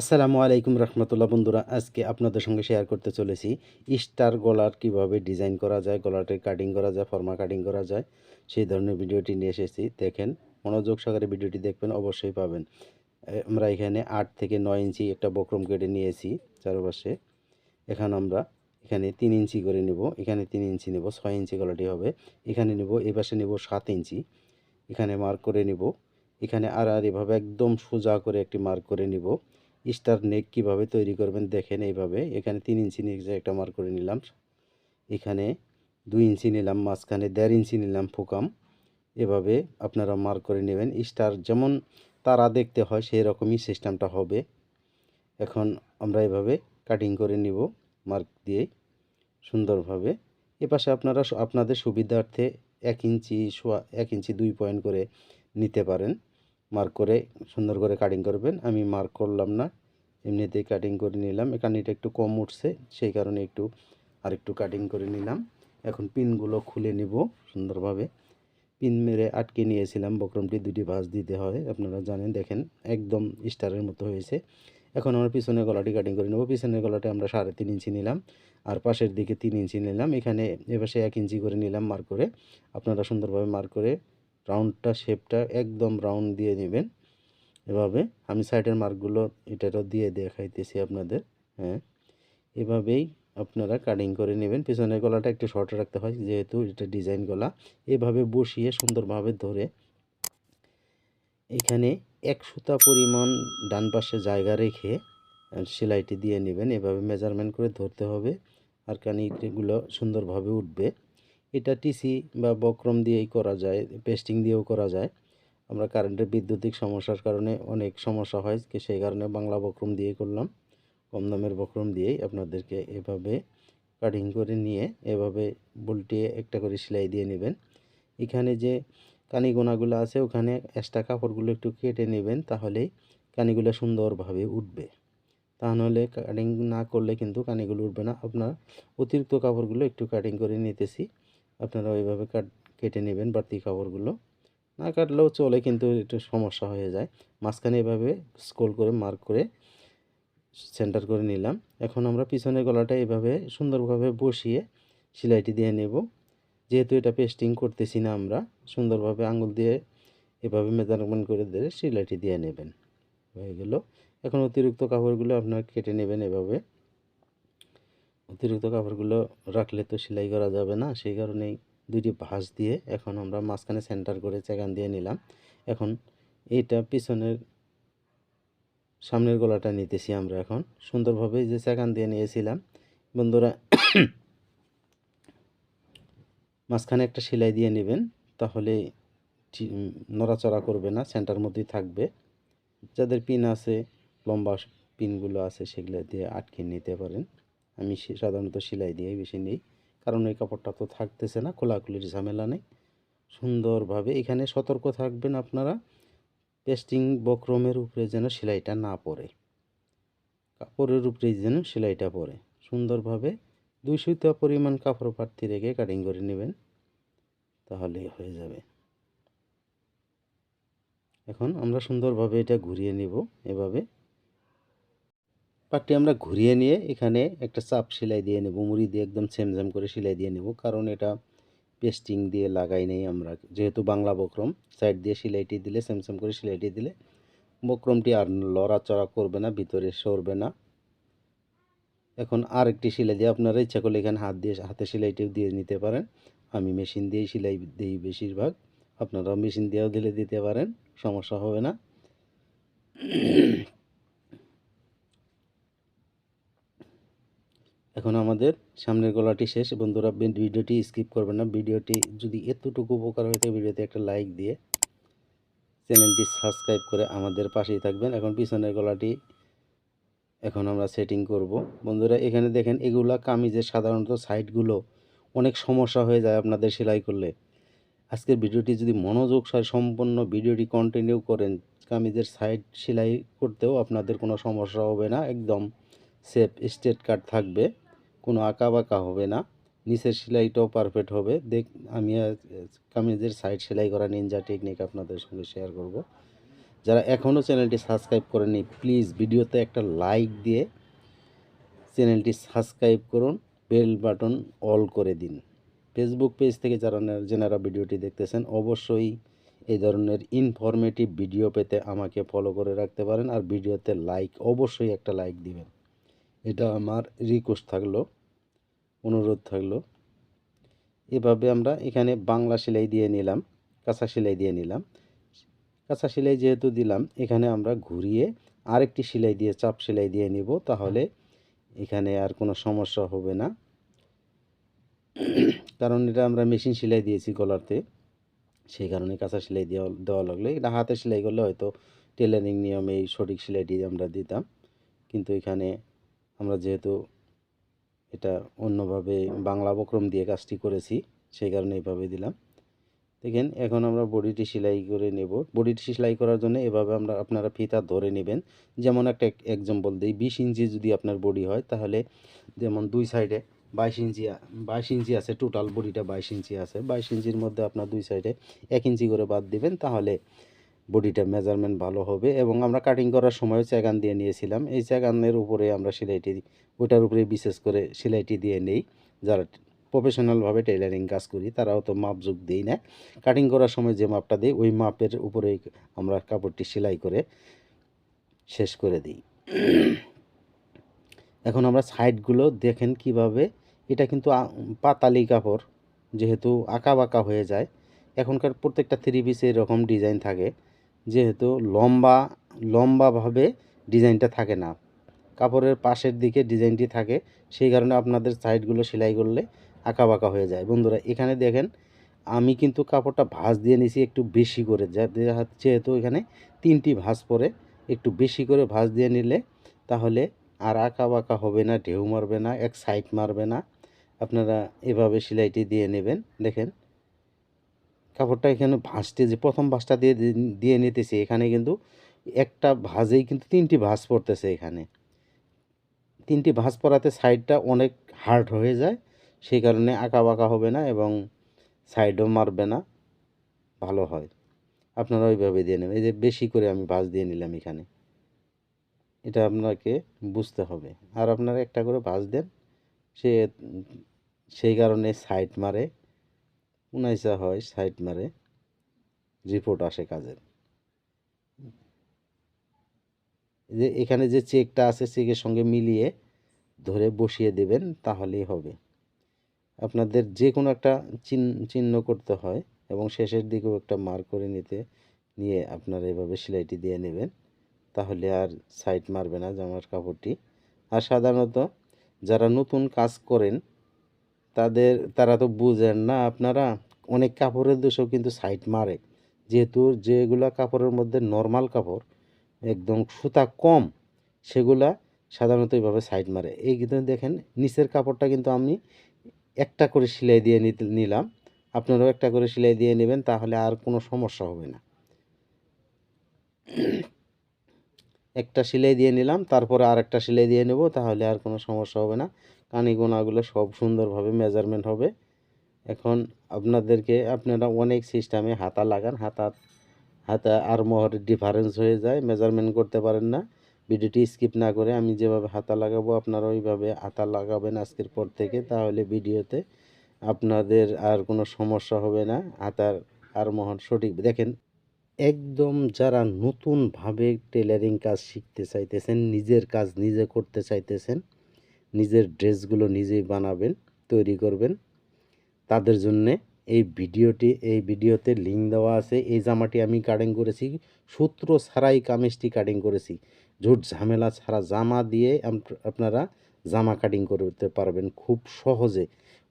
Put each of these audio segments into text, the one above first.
আসসালামু আলাইকুম রহমতুল্লাহ। বন্ধুরা, আজকে আপনাদের সঙ্গে শেয়ার করতে চলেছি স্টার গলার কীভাবে ডিজাইন করা যায়, গলাটের কাটিং করা যায় ফর্মা কাটিং করা যায়, সেই ধরনের ভিডিওটি নিয়ে এসেছি। দেখেন, মনোযোগ সহকারে ভিডিওটি দেখবেন, অবশ্যই পাবেন। আমরা এখানে আট থেকে নয় ইঞ্চি একটা বক্রম কেটে নিয়েছি চারপাশে। এখানে আমরা এখানে তিন ইঞ্চি করে নেব, এখানে তিন ইঞ্চি নেব, ছয় ইঞ্চি গলাটি হবে। এখানে নেব, এই পাশে নেব সাত ইঞ্চি। এখানে মার্ক করে নেব। এখানে আর আর এভাবে একদম সোজা করে একটি মার্ক করে নিব। স্টার নেক কীভাবে তৈরি করবেন দেখেন এইভাবে। এখানে তিন ইঞ্চি নিচে একটা মার্ক করে নিলাম। এখানে দুই ইঞ্চি নিলাম, মাঝখানে দেড় ইঞ্চি নিলাম ফোকাম। এভাবে আপনারা মার্ক করে নেবেন। স্টার যেমন তারা দেখতে হয় সেই রকমই সিস্টেমটা হবে। এখন আমরা এভাবে কাটিং করে নিব মার্ক দিয়ে সুন্দরভাবে। এপাশে আপনারা আপনাদের সুবিধার্থে এক ইঞ্চি সোয়া এক ইঞ্চি দুই পয়েন্ট করে নিতে পারেন। মার্ক করে সুন্দর করে কাটিং করবেন। আমি মার্ক করলাম না, এমনিতেই কাটিং করে নিলাম। এখানে এটা একটু কম উঠছে, সেই কারণে একটু আরেকটু কাটিং করে নিলাম। এখন পিনগুলো খুলে নিব সুন্দরভাবে। পিন মেরে আটকে নিয়েছিলাম, বক্রমটি দুটি ভাঁজ দিতে হয়, আপনারা জানেন, দেখেন, একদম স্টারের মতো হয়েছে। এখন আমরা পিছনের গলাটি কাটিং করে নেব। পিছনের গলাটি আমরা সাড়ে তিন ইঞ্চি নিলাম, আর পাশের দিকে তিন ইঞ্চি নিলাম। এখানে এপাশে এক ইঞ্চি করে নিলাম মার্ক করে। আপনারা সুন্দরভাবে মার্ক করে রাউন্ডটা শেপটা একদম রাউন্ড দিয়ে নেবেন। এভাবে আমি সাইডের মার্কগুলো এটারও দিয়ে দেখাইতেছি আপনাদের হ্যাঁ। এভাবেই আপনারা কাটিং করে নেবেন। পিছনের গলাটা একটু শর্ট রাখতে হয়, যেহেতু এটা ডিজাইন গলা। এভাবে বসিয়ে সুন্দরভাবে ধরে এখানে এক সুতা পরিমাণ ডান পাশে জায়গা রেখে সেলাইটি দিয়ে নেবেন। এভাবে মেজারমেন্ট করে ধরতে হবে। আর কানিগুলো সুন্দরভাবে উঠবে। এটা টিসি বা বক্রম দিয়েই করা যায় পেস্টিং দিয়েও করা যায়। আমরা কারেন্টের বিদ্যুতিক সমস্যার কারণে অনেক সমস্যা হয় সেই কারণে বাংলা বক্রম দিয়ে করলাম। কম দামের বক্রম দিয়েই আপনাদেরকে এভাবে কাটিং করে নিয়ে, এভাবে বুলটিয়ে একটা করে সেলাই দিয়ে নেবেন। এখানে যে কানিগোনাগুলো আছে, ওখানে এক্সট্রা কাপড়গুলো একটু কেটে নেবেন, তাহলেই কানিগুলো সুন্দরভাবে উঠবে। তা নাহলে কাটিং না করলে কিন্তু কানিগুলো উঠবে না। আপনার অতিরিক্ত কাপড়গুলো একটু কাটিং করে নিতেছি। আপনারা ওইভাবে কাট, কেটে নেবেন বাড়তি কাপড়গুলো না কাটলেও চলে কিন্তু একটু সমস্যা হয়ে যায়। মাঝখানে এভাবে স্ক্রোল করে মার্ক করে সেন্টার করে নিলাম। এখন আমরা পিছনের গলাটা এভাবে সুন্দরভাবে বসিয়ে সেলাইটি দিয়ে নেব। যেহেতু এটা পেস্টিং করতেছি না আমরা, সুন্দরভাবে আঙুল দিয়ে এভাবে মেজারমেন্ট করে দিয়ে সেলাইটি দিয়ে নেবেন। হয়ে গেল। এখন অতিরিক্ত কাপড়গুলো আপনার কেটে নেবেন এভাবে। অতিরিক্ত কাপড়গুলো রাখলে তো সেলাই করা যাবে না, সেই কারণেই দুইটি ভাঁজ দিয়ে এখন আমরা মাঝখানে সেন্টার করে চেকান দিয়ে নিলাম। এখন এইটা পিছনের সামনের গলাটা নিতেছি আমরা এখন। সুন্দরভাবে যে চেকান দিয়ে নিয়েছিলাম, বন্ধুরা, মাঝখানে একটা সেলাই দিয়ে নেবেন, তাহলে নড়াচড়া করবে না সেন্টার মধ্যেই থাকবে। যাদের পিন আছে, লম্বা পিনগুলো আছে, সেগুলো দিয়ে আটকে নিতে পারেন। আমি সাধারণত সেলাই দিয়েই বেশি নিই, কারণ ওই কাপড়টা তো থাকতেছে না, খোলাখুলির ঝামেলা নেই। সুন্দরভাবে এখানে সতর্ক থাকবেন আপনারা পেস্টিং বক্রমের উপরে যেন সেলাইটা না পড়ে। কাপড়ের উপরে যেন সেলাইটা পড়ে। সুন্দরভাবে দুই সুতা পরিমাণ কাপড় প্রার্থী রেখে কাটিং করে নেবেন তাহলে হয়ে যাবে। এখন আমরা সুন্দরভাবে এটা ঘুরিয়ে নিব, এভাবে। পাটটি আমরা ঘুরিয়ে নিয়ে এখানে একটা চাপ সেলাই দিয়ে নেব, মুড়ি দিয়ে একদম সেমঝাম করে সেলাই দিয়ে নেব, কারণ এটা পেস্টিং দিয়ে লাগাই নেই আমরা, যেহেতু বাংলা বক্রম, সাইড দিয়ে সেলাইটি দিলে সেমসেম করে সেলাইটি দিলে বক্রমটি আর লড়াচড়া করবে না, ভিতরে সরবে না। এখন আর একটি সেলাই দিয়ে আপনারা ইচ্ছা করলে এখানে হাত দিয়ে, হাতে সেলাইটিও দিয়ে নিতে পারেন। আমি মেশিন দিয়েই সেলাই দিই বেশিরভাগ, আপনারাও মেশিন দিয়েও দিলে দিতে পারেন, সমস্যা হবে না। এখন আমাদের সামনের গলাটি শেষ। বন্ধুরা ভিডিওটি স্কিপ করবেন না। ভিডিওটি যদি এতটুকু উপকার হয়ে থাকে, ভিডিওতে একটা লাইক দিয়ে চ্যানেলটি সাবস্ক্রাইব করে আমাদের পাশেই থাকবেন। এখন পিছনের গলাটি এখন আমরা সেটিং করব। বন্ধুরা, এখানে দেখেন, এগুলা কামিজের সাধারণত সাইডগুলো অনেক সমস্যা হয়ে যায় আপনাদের সেলাই করলে। আজকের ভিডিওটি যদি মনোযোগ সহ সম্পূর্ণ ভিডিওটি কন্টিনিউ করেন, কামিজের সাইড সেলাই করতেও আপনাদের কোনো সমস্যা হবে না। একদম সেফ স্ট্রেট কাট থাকবে। কোনো আঁকা বাঁকা হবে না। নিচের সেলাইটাও পারফেক্ট হবে। দেখ, আমি কামিজের সাইড সেলাই করা নিনজা টেকনিক আপনাদের সঙ্গে শেয়ার করব। যারা এখনও চ্যানেলটি সাবস্ক্রাইব করেনি প্লিজ ভিডিওতে একটা লাইক দিয়ে চ্যানেলটি সাবস্ক্রাইব করুন। বেল বাটন অল করে দিন। ফেসবুক পেজ থেকে যারা যেনারা ভিডিওটি দেখতেছেন, অবশ্যই এই ধরনের ইনফরমেটিভ ভিডিও পেতে আমাকে ফলো করে রাখতে পারেন। আর ভিডিওতে লাইক অবশ্যই একটা লাইক দিবেন। এটা আমার রিকোয়েস্ট থাকল। অনুরোধ থাকল। এভাবে আমরা এখানে বাংলা সেলাই দিয়ে নিলাম, কাঁচা সেলাই দিয়ে নিলাম। কাঁচা সেলাই যেহেতু দিলাম, এখানে আমরা ঘুরিয়ে আরেকটি সেলাই দিয়ে, চাপ সেলাই দিয়ে নিব, তাহলে এখানে আর কোনো সমস্যা হবে না। কারণ এটা আমরা মেশিন সেলাই দিয়েছি গলাতে, সেই কারণে কাঁচা সেলাই দেওয়া দেওয়া লাগল। এটা হাতে সেলাই করলে হয়তো টেলারিং নিয়মে এই সঠিক সেলাইটি আমরা দিতাম। কিন্তু এখানে আমরা যেহেতু এটা অন্যভাবে বাংলা বক্রম দিয়ে কাজটি করেছি, সেই কারণে এইভাবে দিলাম। দেখেন, এখন আমরা বডিটি সেলাই করে নেব। বডিটি সেলাই করার জন্য এভাবে আমরা আপনারা ফিতা ধরে নেবেন। যেমন একটা এক্সাম্পল দিই, বিশ ইঞ্চি যদি আপনার বডি হয়, তাহলে যেমন দুই সাইডে বাইশ ইঞ্চি বাইশ ইঞ্চি আছে টোটাল বডিটা বাইশ ইঞ্চি আছে। বাইশ ইঞ্চির মধ্যে আপনার দুই সাইডে এক ইঞ্চি করে বাদ দিবেন, তাহলে বডিটা মেজারমেন্ট ভালো হবে এবং আমরা কাটিং করার সময় চ্যাগান দিয়ে নিয়েছিলাম। এই চ্যাগানের উপরে আমরা সেলাইটি, ওইটার উপরে বিশেষ করে সেলাইটি দিয়ে নেই। যারা প্রফেশনালভাবে টেলারিং কাজ করি, তারাও তো মাপ যোগ দিই না। কাটিং করার সময় যে মাপটা দিই, ওই মাপের উপরেই আমরা কাপড়টি সেলাই করে শেষ করে দিই। এখন আমরা সাইডগুলো দেখেন কীভাবে। এটা কিন্তু পাতালি কাপড়, যেহেতু আঁকা বাঁকা হয়ে যায়। এখনকার প্রত্যেকটা থ্রি পিসে এরকম ডিজাইন থাকে। যেহেতু লম্বা, লম্বাভাবে ডিজাইনটা থাকে না। কাপড়ের পাশের দিকে ডিজাইনটি থাকে, সেই কারণে আপনাদের সাইডগুলো সেলাই করলে আঁকা বাঁকা হয়ে যায়। বন্ধুরা, এখানে দেখেন, আমি কিন্তু কাপড়টা ভাঁজ দিয়ে নিছি একটু বেশি করে যেহেতু এখানে তিনটি ভাঁজ পরে একটু বেশি করে ভাঁজ দিয়ে নিলে তাহলে আর আঁকা বাঁকা হবে না, ঢেউ মারবে না, এক সাইড মারবে না। আপনারা এভাবে সেলাইটি দিয়ে নেবেন। দেখেন কাপড়টা এখানে ভাঁজতে যে প্রথম ভাঁজটা দিয়ে দিয়ে নিতেছি, এখানে কিন্তু একটা ভাঁজেই কিন্তু তিনটি ভাঁজ পড়তেছে এখানে। তিনটি ভাঁজ পড়াতে সাইডটা অনেক হার্ড হয়ে যায়, সেই কারণে আঁকা বাঁকা হবে না এবং সাইডও মারবে না, ভালো হয়। আপনারা ওইভাবে দিয়ে নেবেন, এই যে বেশি করে আমি ভাঁজ দিয়ে নিলাম এখানে। এটা আপনাকে বুঝতে হবে। আর আপনারা একটা করে ভাঁজ দেন, সে, সেই কারণে সাইড মারে। উনাইসা হয়, সাইড মারে রিপোর্ট আসে কাজের। যে এখানে যে চেকটা আছে, চেকের সঙ্গে মিলিয়ে ধরে বসিয়ে দেবেন, তাহলেই হবে। আপনাদের যে কোনো একটা চিহ্ন করতে হয় এবং শেষের দিকেও একটা মার্ক করে নিতে, নিয়ে আপনারা এভাবে সেলাইটি দিয়ে নেবেন, তাহলে আর সাইড মারবে না জামার কাপড়টি। আর সাধারণত যারা নতুন কাজ করেন, তাদের, তারা তো বুঝেন না আপনারা অনেক কাপড়ের দোষেও কিন্তু সাইড মারে। যেহেতু যেগুলা কাপড়ের মধ্যে নর্মাল কাপড়, একদম সুতা কম, সেগুলা সাধারণত এইভাবে সাইড মারে। এই কিন্তু দেখেন, নিচের কাপড়টা কিন্তু আমি একটা করে সেলাই দিয়ে নিলাম। আপনারাও একটা করে সেলাই দিয়ে নেবেন, তাহলে আর কোনো সমস্যা হবে না। একটা সেলাই দিয়ে নিলাম, তারপরে আর একটা সেলাই দিয়ে নেব, তাহলে আর কোনো সমস্যা হবে না। কানি গোনাগুলো সব সুন্দরভাবে মেজারমেন্ট হবে। এখন আপনাদেরকে আপনারা অনেক সিস্টেমে হাতা লাগান, হাতা হাতা আর মোহরের ডিফারেন্স হয়ে যায় মেজারমেন্ট করতে পারেন না। ভিডিওটি স্কিপ না করে আমি যেভাবে হাতা লাগাবো, আপনারা ওইভাবে হাতা লাগাবেন আজকের পর থেকে। তাহলে ভিডিওতে আপনাদের আর কোনো সমস্যা হবে না, হাতার আর মোহর সঠিক। দেখেন, একদম যারা নতুনভাবে টেলারিং কাজ শিখতে চাইতেছেন, নিজের কাজ নিজে করতে চাইতেছেন, নিজের ড্রেসগুলো নিজেই বানাবেন, তৈরি করবেন। তাদের জন্যে এই ভিডিওটি, এই ভিডিওতে লিঙ্ক দেওয়া আছে। এই জামাটি আমি কাটিং করেছি, সূত্র ছাড়াই কামিজটি কাটিং করেছি। ঝুট ঝামেলা ছাড়া জামা দিয়ে আপনারা জামা কাটিং করতে পারবেন খুব সহজে।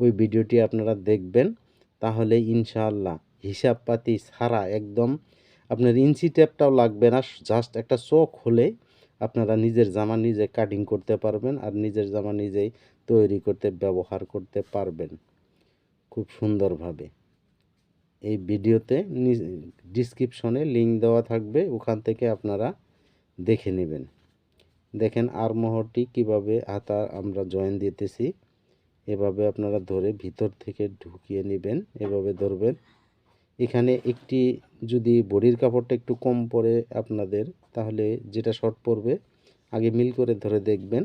ওই ভিডিওটি আপনারা দেখবেন, তাহলে ইনশাআল্লাহ হিসাবপাতি ছাড়া একদম আপনার ইঞ্চি টেপটাও লাগবে না জাস্ট একটা চোখ হলে আপনারা নিজের জামা নিজে কাটিং করতে পারবেন আর নিজের জামা নিজেই তৈরি করতে, ব্যবহার করতে পারবেন। খুব সুন্দরভাবে। এই ভিডিওতে ডিসক্রিপশনে লিঙ্ক দেওয়া থাকবে, ওখান থেকে আপনারা দেখে নেবেন। দেখেন আর মোহরটি কীভাবে হাতা আমরা জয়েন দিতেছি। এভাবে আপনারা ধরে ভিতর থেকে ঢুকিয়ে নেবেন, এভাবে ধরবেন। এখানে একটি যদি বডির কাপড়টা একটু কম পড়ে আপনাদের, তাহলে যেটা শর্ট পড়বে আগে মিল করে ধরে দেখবেন।